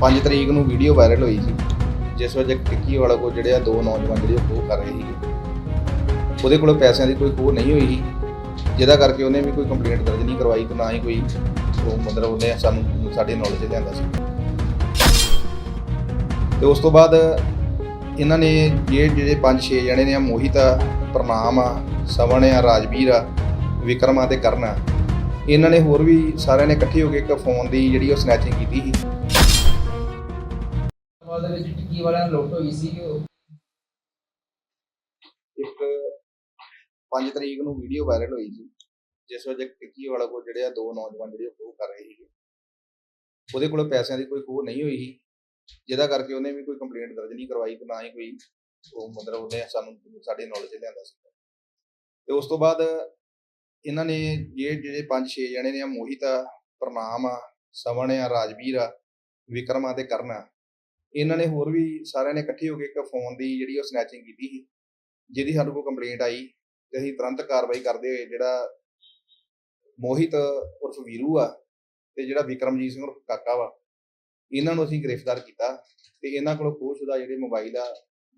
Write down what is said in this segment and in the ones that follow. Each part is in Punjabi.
5 ਤਰੀਕ ਨੂੰ ਵੀਡੀਓ ਵਾਇਰਲ ਹੋਈ ਸੀ, ਜਿਸ ਵਿੱਚ ਟਿੱਕੀ ਵਾਲਾ ਕੋ ਜਿਹੜੇ ਆ ਦੋ ਨੌਜਵਾਨ ਜਿਹੜੇ ਉਹ ਖੋਹ ਕਰ ਰਹੇ ਸੀਗੇ। ਉਹਦੇ ਕੋਲ ਪੈਸਿਆਂ ਦੀ ਕੋਈ ਖੋਹ ਨਹੀਂ ਹੋਈ ਸੀ, ਜਿਹਦਾ ਕਰਕੇ ਉਹਨੇ ਵੀ ਕੋਈ ਕੰਪਲੇਂਟ ਦਰਜ ਨਹੀਂ ਕਰਵਾਈ, ਤੇ ਨਾ ਹੀ ਕੋਈ ਉਹ ਮਤਲਬ ਉਹਨੇ ਸਾਨੂੰ ਸਾਡੇ ਨੌਲੇਜ ਲਿਆਂਦਾ ਸੀ। ਤੇ ਉਸ ਤੋਂ ਬਾਅਦ ਇਹਨਾਂ ਨੇ ਜਿਹੜੇ ਜਿਹੜੇ 5-6 ਜਣੇ ਨੇ ਆ, ਮੋਹਿਤ ਆ, ਪ੍ਰਣਾਮ ਆ, ਸਵਣ ਆ, ਰਾਜਵੀਰ ਆ, ਵਿਕਰਮ ਆ ਤੇ ਕਰਨ ਆ, ਇਹਨਾਂ ਨੇ ਹੋਰ ਵੀ ਸਾਰਿਆਂ ਨੇ ਇਕੱਠੇ ਹੋ ਕੇ ਇੱਕ ਫੋਨ ਦੀ ਜਿਹੜੀ ਉਹ ਸਨੈਚਿੰਗ ਕੀਤੀ ਸੀ। ਦੇ ਵਿੱਚ ਟਿੱਕੀ ਵਾਲਿਆਂ ਲੁੱਟ ਹੋਈ ਸੀ ਇੱਕ 5 ਤਰੀਕ ਨੂੰ ਵੀਡੀਓ ਵਾਇਰਲ ਹੋਈ ਸੀ, ਜਿਸ ਵਿੱਚ ਟਿੱਕੀ ਵਾਲਾ ਕੋਲ ਜਿਹੜੇ ਆ ਦੋ ਨੌਜਵਾਨ ਜਿਹੜੇ ਉਹ ਕਰ ਰਹੇ ਸੀਗੇ। ਉਹਦੇ ਕੋਲ ਪੈਸਿਆਂ ਦੀ ਕੋਈ ਖੋਹ ਨਹੀਂ ਹੋਈ ਸੀ, ਜਿਹਦਾ ਕਰਕੇ ਉਹਨੇ ਵੀ ਕੋਈ ਕੰਪਲੇਂਟ ਦਰਜ ਨਹੀਂ ਕਰਵਾਈ ਤੇ ਨਾ ਹੀ ਕੋਈ ਉਹ ਮਤਲਬ ਉਹਨੇ ਸਾਨੂੰ ਸਾਡੇ ਨੌਲੇਜ ਲਿਆਂਦਾ ਸੀ। ਤੇ ਉਸ ਤੋਂ ਬਾਅਦ ਇਹਨਾਂ ਨੇ ਜਿਹੜੇ ਜਿਹੜੇ 5-6 ਜਣੇ ਨੇ ਮੋਹਿਤ ਆ, ਪ੍ਰਣਾਮ ਆ, ਸਵਣ ਆ, ਰਾਜਵੀਰ ਆ, ਵਿਕਰਮ ਆ ਤੇ ਕਰਨ ਆ ਇਹਨਾਂ ਨੇ ਹੋਰ ਵੀ ਸਾਰਿਆਂ ਨੇ ਇਕੱਠੇ ਹੋ ਕੇ ਇੱਕ ਫੋਨ ਦੀ ਜਿਹੜੀ ਉਹ ਸਨੈਚਿੰਗ ਕੀਤੀ ਸੀ, ਜਿਹਦੀ ਸਾਡੇ ਕੋਲ ਕੰਪਲੇਂਟ ਆਈ ਤੇ ਅਸੀਂ ਤੁਰੰਤ ਕਾਰਵਾਈ ਕਰਦੇ ਹੋਏ ਜਿਹੜਾ ਮੋਹਿਤ ਉਰਫ ਵੀਰੂ ਆ ਤੇ ਜਿਹੜਾ ਵਿਕਰਮਜੀਤ ਸਿੰਘ ਉਰਫ ਕਾਕਾ ਵਾ, ਇਹਨਾਂ ਨੂੰ ਅਸੀਂ ਗ੍ਰਿਫਤਾਰ ਕੀਤਾ ਤੇ ਇਹਨਾਂ ਕੋਲੋਂ ਖੋਹਸ਼ੁਦਾ ਜਿਹੜੇ ਮੋਬਾਈਲ ਆ,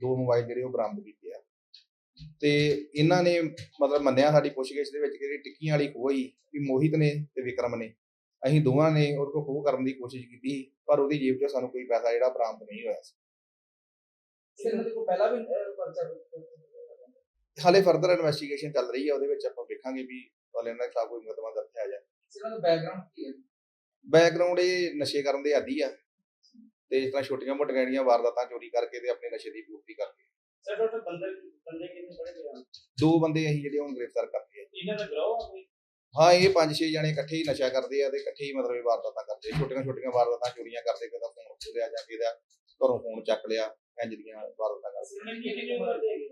ਦੋ ਮੋਬਾਈਲ ਜਿਹੜੇ ਉਹ ਬਰਾਮਦ ਕੀਤੇ ਆ। ਤੇ ਇਹਨਾਂ ਨੇ ਮਤਲਬ ਮੰਨਿਆ ਸਾਡੀ ਪੁੱਛਗਿੱਛ ਦੇ ਵਿੱਚ ਕਿ ਜਿਹੜੀ ਟਿੱਕੀਆਂ ਵਾਲੀ ਖੋਹ ਵੀ ਮੋਹਿਤ ਨੇ ਤੇ ਵਿਕਰਮ ਨੇ। ਅਸੀਂ ਦੋਵਾਂ ਨੇ ਉਹਦੇ ਕੋਲ ਖੋਹ ਕਰਨ ਦੀ ਕੋਸ਼ਿਸ਼ ਕੀਤੀ ਪਰ ਉਹਦੀ ਜੇਬ 'ਚੋਂ ਸਾਨੂੰ ਕੋਈ ਪੈਸਾ ਜਿਹੜਾ ਬਰਾਮਦ ਨਹੀਂ ਹੋਇਆ ਸੀ। ਸਿਰ ਇਹਨਾਂ ਦੇ ਕੋਲ ਪਹਿਲਾਂ ਵੀ ਅਹ, ਪਰਚਾ ਹਾਲੇ ਫਰਦਰ ਇਨਵੈਸਟੀਗੇਸ਼ਨ ਚੱਲ ਰਹੀ ਹੈ ਉਹਦੇ ਵਿੱਚ ਆਪਾਂ ਵੇਖਾਂਗੇ ਵੀ ਹਾਲੇ ਇਹਨਾਂ ਦੇ ਖਿਲਾਫ ਕੋਈ ਮੁਕੱਦਮਾ ਦਰਜ ਹੈ ਜਾਂ ਇਹਨਾਂ ਦਾ ਬੈਕਗ੍ਰਾਉਂਡ ਕੀ ਹੈ? ਬੈਕਗ੍ਰਾਉਂਡ ਇਹ ਨਸ਼ੇ ਕਰਨ ਦੇ ਆਦੀ ਆ। ਤੇ ਇਸ ਤਰ੍ਹਾਂ ਛੋਟੀਆਂ ਮੋਟੀਆਂ ਜਿਹੜੀਆਂ ਵਾਰਦਾਤਾਂ ਚੋਰੀ ਕਰਕੇ ਤੇ ਆਪਣੇ ਨਸ਼ੇ ਦੀ ਪੂਰਤੀ ਕਰਦੇ ਸਰ ਟੋਟਲ ਬੰਦੇ ਬੰਦੇ ਕਿੰਨੇ ਨੇ ਦੋ ਬੰਦੇ ਅਸੀਂ ਜਿਹੜੇ ਹੁਣ ਗ੍ਰਿਫਤਾਰ ਕਰਤੇ ਆ। ਇਹਨਾਂ ਦਾ ਗਰੋਹ ਆ ਹਾਂ ਇਹ ਪੰਜ ਛੇ ਜਣੇ ਇਕੱਠੇ ਹੀ ਨਸ਼ਾ ਕਰਦੇ ਆ ਤੇ ਇਕੱਠੇ ਹੀ ਮਤਲਬ ਇਹ ਵਾਰਦਾਤਾਂ ਕਰਦੇ। ਛੋਟੀਆਂ ਛੋਟੀਆਂ ਵਾਰਦਾਤਾਂ ਚੋਰੀਆਂ ਕਰਦੇ ਕਿਦਾ ਫੋਨ ਖੋਲਿਆ ਜਾਂ ਕਿਦਾ ਘਰੋਂ ਫੋਨ ਚੱਕ ਲਿਆ ਇੰਜ ਦੀਆਂ ਵਾਰਦਾਤਾਂ ਕਰਦੇ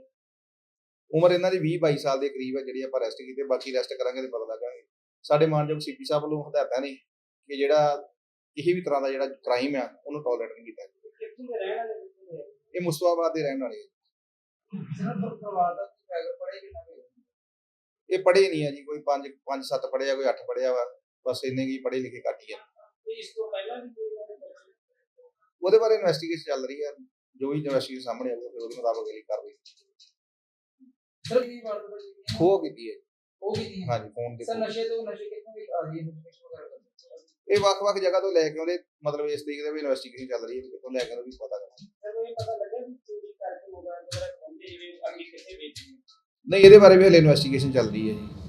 ਉਮਰ ਇਹਨਾਂ ਦੀ 20 22 ਸਾਲ ਦੇ ਕਰੀਬ ਹੈ ਜਿਹੜੀ ਆਪਾਂ ਅਰੈਸਟ ਕੀਤੇ ਬਾਕੀ ਅਰੈਸਟ ਕਰਾਂਗੇ ਤੇ ਪਤਾ ਲੱਗਾਂਗੇ। ਸਾਡੇ ਮਾਨਯੋਗ ਸੀਪੀ ਸਾਹਿਬ ਵੱਲੋਂ ਹਦਾਇਤਾਂ ਨੇ ਕਿ ਜਿਹੜਾ ਕਿਸੇ ਵੀ ਤਰ੍ਹਾਂ ਦਾ ਜਿਹੜਾ ਕ੍ਰਾਈਮ ਆ ਉਹਨੂੰ ਟੋਲਰੇਟ ਨਹੀਂ ਕੀਤਾ। ਦੇ ਇਹ ਮੁਸਤਾਬਾਦ ਦੇ ਰਹਿਣ ਵਾਲੇ। ਸਿਰ ਪਰਿਵਾਰ ਦਾ ਬੈਕਗ੍ਰਾਉਂਡ ਪੜ੍ਹੇ ਕਿ ਨਾ ਇਹ ਪੜ੍ਹੇ ਨਹੀਂ ਆ ਜੀ ਕੋਈ 5 5 7 ਪੜ੍ਹਿਆ ਕੋਈ 8 ਪੜ੍ਹਿਆ ਵਾ ਬਸ ਇੰਨੇ ਕੀ ਪੜ੍ਹੇ ਲਿਖੇ ਘੱਟ ਹੀ ਆ। ਇਸ ਤੋਂ ਪਹਿਲਾਂ ਵੀ ਉਹਦੇ ਬਾਰੇ ਇਨਵੈਸਟੀਗੇਸ਼ਨ ਚੱਲ ਰਹੀ ਆ ਜੋ ਵੀ ਇਨਵੈਸਟੀਗੇਸ਼ਨ ਸਾਹਮਣੇ ਫਿਰ ਉਹਦੇ ਮੁਤਾਬਕ ਅਗਲੀ ਕਾਰਵਾਈ ਸਰ ਕੀ ਵਾਰਦਾਤ ਹੈ? ਕੀਤੀ ਹੈ ਉਹ ਕੀ ਹੈ ਹਾਂਜੀ ਫੋਨ ਦੇ ਸਰ। ਨਸ਼ੇ ਤੋਂ ਨਸ਼ੇ ਕਿੱਥੋਂ ਵੀ ਆ ਰਹੀ ਹੈ? ਇਹ ਵੱਖ-ਵੱਖ ਜਗ੍ਹਾ ਤੋਂ ਲੈ ਕੇ ਉਹਦੇ ਮਤਲਬ ਇਸ ਤਰੀਕੇ ਦੇ ਵੀ ਇਨਵੈਸਟੀਗੇਸ਼ਨ ਚੱਲ ਰਹੀ ਹੈ ਵੀ ਕਿੱਥੋਂ ਲੈ ਕੇ ਉਹਦਾ ਵੀ ਪਤਾ ਕਰਨਾ। ਸਰ ਇਹ ਪਤਾ ਲੱਗਾ ਵੀ ਚੋਰੀ ਕਰਕੇ ਮੋਬਾਈਲ ਵਗੈਰਾ ਖੋਹਦੇ ਜਿਵੇਂ ਅੱਗੇ ਕਿੱਥੇ ਵੇਚੀ ਨਹੀਂ ਇਹਦੇ ਬਾਰੇ ਵੀ ਹਲੇ ਇਨਵੈਸਟੀਗੇਸ਼ਨ ਚੱਲ ਰਹੀ ਹੈ ਜੀ।